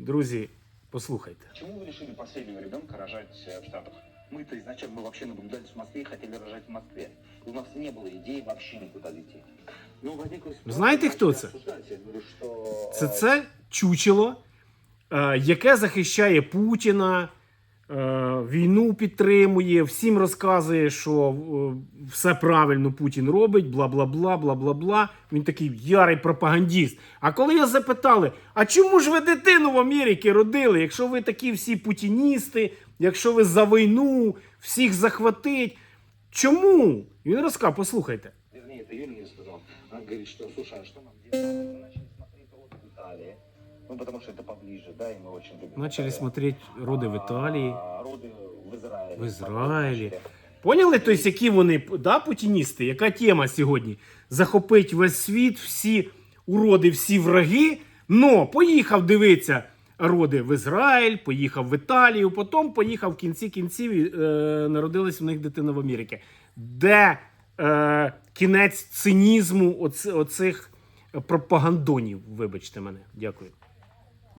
Друзі, послухайте. Почему вы решили последнего ребенка рожать э, в Штатах? Мы-то изначально мы вообще наблюдались в Москве и хотели рожать в Москве. У нас не было идеи вообще никуда лететь. Ну, возникла ситуация, Знаете, кто начали это? обсуждать. Я говорю, что... Це э, це чучело, е, яке захищає Путіна, е, війну підтримує, всім розказує, що е, все правильно Путін робить, бла бла бла, бла бла бла. Він такий ярий пропагандіст. А коли я запитали, а чому ж ви дитину в Америці родили, якщо ви такі всі путіністи, якщо ви за війну, всіх захватить? Чому? Він розказав, послухайте. Вернее, это Юля мне сказала. Она говорит, что, слушай, а что нам делать? Ну, потому что это поближе, да, и мы очень любим Начали Италию. смотреть роди в Італії. А, роды в Израиле. В Израиле. Начали. Поняли, тобто, які вони да, путіністи? Яка тема сьогодні? Захопить весь світ, всі уроди, всі враги. Но поїхав дивитися роди в Ізраїль, поїхав в Італію, потім поїхав в кінці кінців і е, народилась в них дитина в Америці. Де е, кінець цинізму оц, оцих пропагандонів? Вибачте мене. Дякую.